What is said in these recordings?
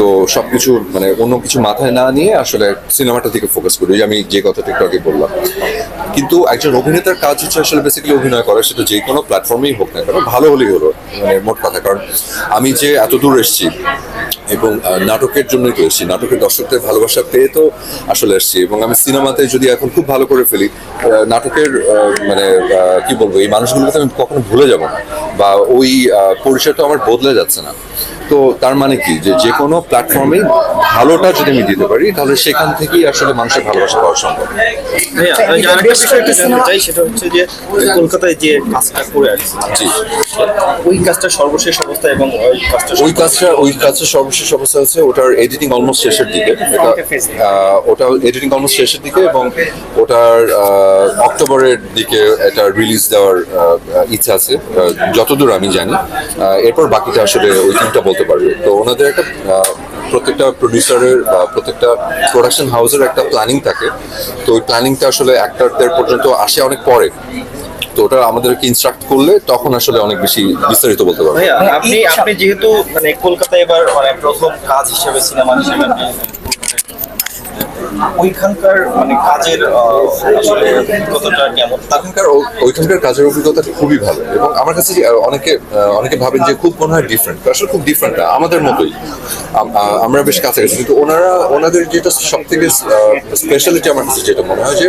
তো সবকিছু মানে অন্য কিছু মাথায় না নিয়ে আসলে সিনেমাটার দিকে ফোকাস করি। আমি যে কথাটা একটু আগে বললাম। কিন্তু একজন অভিনেতার কাজ হচ্ছে আসলে বেসিক্যালি অভিনয় করা। সেটা যে কোনো প্ল্যাটফর্মেই হোক না কেন, ভালো হলেই হলো মানে মোট কথা। কারণ আমি যে এত দূর এসেছি এবং নাটকের জন্যই তো এসেছি, নাটকের দর্শকদের ভালোবাসা পেয়ে তো আসলে এসেছি। এবং আমি সিনেমাতে যদি এখন খুব ভালো করে ফেলি নাটকের মানে কি বলব, এই মানুষগুলোকে আমি কখনো ভুলে যাব না। বা ওই পরিচয়টা আমার বদলে যাচ্ছে না। তো তার মানে কি? যে যে কোনো প্ল্যাটফর্মে ভালোটা যদি আমি দিতে পারি তাহলে সেখান থেকেই আসলে মানুষের ভালোবাসা পাওয়া সম্ভব। সেটা হচ্ছে যে কলকাতায় যে কাজটা করে আসছে ওই কাজটা সর্বশেষ অবস্থা এবং ওই কাজটা ওই কাজটা সর্বশেষ অবস্থা হচ্ছে ওটার এডিটিং অলমোস্ট শেষের দিকে। এটা ওটা এডিটিং অলমোস্ট শেষের দিকে এবং ওটার অক্টোবরের দিকে এটা রিলিজ দেওয়ার ইচ্ছা আছে। যতদূর আমি জানি। এরপর বাকিটা আসলে ওই টিমটা বলতে পারবে। তো ওনাদের একটা প্রত্যেকটা প্রডিউসারের বা প্রত্যেকটা প্রোডাকশন হাউসের একটা প্ল্যানিং থাকে। তো ওই প্ল্যানিংটা আসলে অ্যাক্টারদের পর্যন্ত আসে অনেক পরে। তো ওটা আমাদেরকে ইনস্ট্রাক্ট করলে তখন আসলে অনেক বেশি বিস্তারিত বলতে পারব। আপনি আপনি যেহেতু মানে কলকাতায় এবার মানে প্রথম কাজ হিসেবে সিনেমা হিসেবে ওইখানকার মানে কাজের আসলে অভিজ্ঞতাটা কেমন? এখানকার ওইখানকার কাজের অভিজ্ঞতা খুবই ভালো এবং আমার কাছে অনেকে অনেকে ভাবেন যে খুব মনে হয় ডিফারেন্ট আসলে খুব ডিফারেন্ট না, আমাদের মতোই। আমরা বেশ কাছাকাছি কিন্তু ওনারা, ওনাদের যেটা সব থেকে স্পেশালিটি আমার কাছে যেটা মনে হয় যে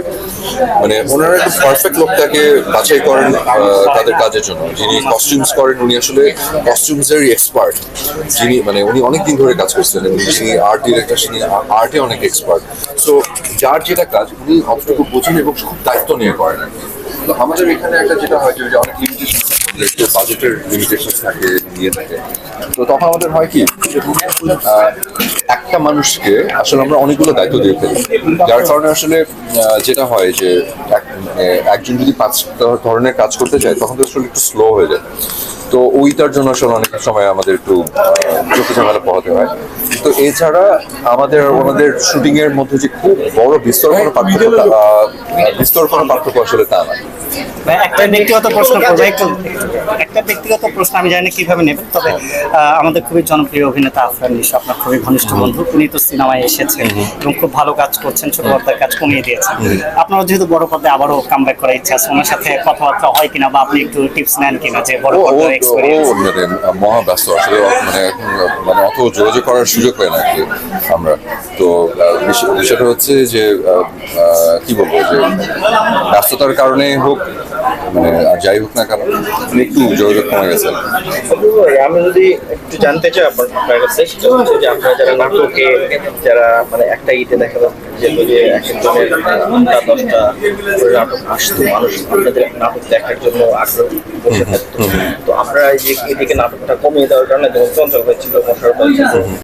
মানে ওনারা একটা পারফেক্ট লোকটাকে বাছাই করেন তাদের কাজের জন্য। যিনি কস্টিউমস করেন, উনি আসলে কস্টিউমসের এক্সপার্ট যিনি মানে উনি অনেক দিন ধরে কাজ করছেন এবং যিনি আর্ট ডিরেক্টর তিনি আর্টে অনেক এক্সপার্ট সো যার যেটা কাজ, উনি অতটুকু বোঝেন এবং খুব দায়িত্ব নিয়ে করেন আর। তো আমাদের এখানে একটা যেটা হয় যে অনেক লিমিটেশন বাজেটের লিমিটেশন থাকে, নিয়ে থাকে তো তখন আমাদের হয় কি একটা মানুষকে আসলে আমরা অনেকগুলো দায়িত্ব দিয়ে ফেলি যার কারণে আসলে যেটা হয় যে একজন যদি পাঁচ ধরনের কাজ করতে চায় তখন তো আসলে একটু স্লো হয়ে যায়। তো ওইটার জন্য আসলে অনেক সময় আমাদের একটু আহ, চোখে ঝামেলা পোহাতে হয়। তো এছাড়া আমাদের ওনাদের শুটিং এর মধ্যে যে খুব বড় বিস্তর কোনো পার্থক্য বিস্তর কোনো পার্থক্য আসলে তা না। ভাই, একটা ব্যক্তিগত প্রশ্ন করব। একটা ব্যক্তিগত প্রশ্ন আমি জানি কীভাবে নেবেন তবে আহ, আমাদের খুবই জনপ্রিয় অভিনেতা আফরান নিশো আপনার খুবই ঘনিষ্ঠ বন্ধু। উনি তো সিনেমায় এসেছেন এবং খুব ভালো কাজ করছেন ছোট পর্দার কাজ কমিয়ে দিয়েছেন। আপনার যেহেতু বড় পর্দায় আবারও কাম ব্যাক করার ইচ্ছা আছে? ওনার সাথে কথাবার্তা হয় কিনা বা আপনি একটু টিপস নেন কিনা যে বড় ও এক্সপিরিয়েন্স মানে মহা ব্যস্ত আসলে মানে মানে অত যোগাযোগ করার সুযোগ পাই না কি আমরা। তো বিষয়টা হচ্ছে যে কি বলব যে ব্যস্ততার কারণে হোক মানে আর যাই হোক না কেন মানে একটু যোগাযোগ কমে গেছে। আমি যদি একটু জানতে চাই আপনার কাছে সেটা হচ্ছে যে আপনারা যারা নাটকে যারা মানে একটা ইতে দেখা যাচ্ছে যে এক একজনের আটটা দশটা করে নাটক আসতো মানুষ আপনাদের নাটক দেখার জন্য আগ্রহ বসে থাকতো। তো আপনারা এই যে এদিকে নাটকটা কমিয়ে দেওয়ার কারণে হয়েছিল মশার হয়েছিল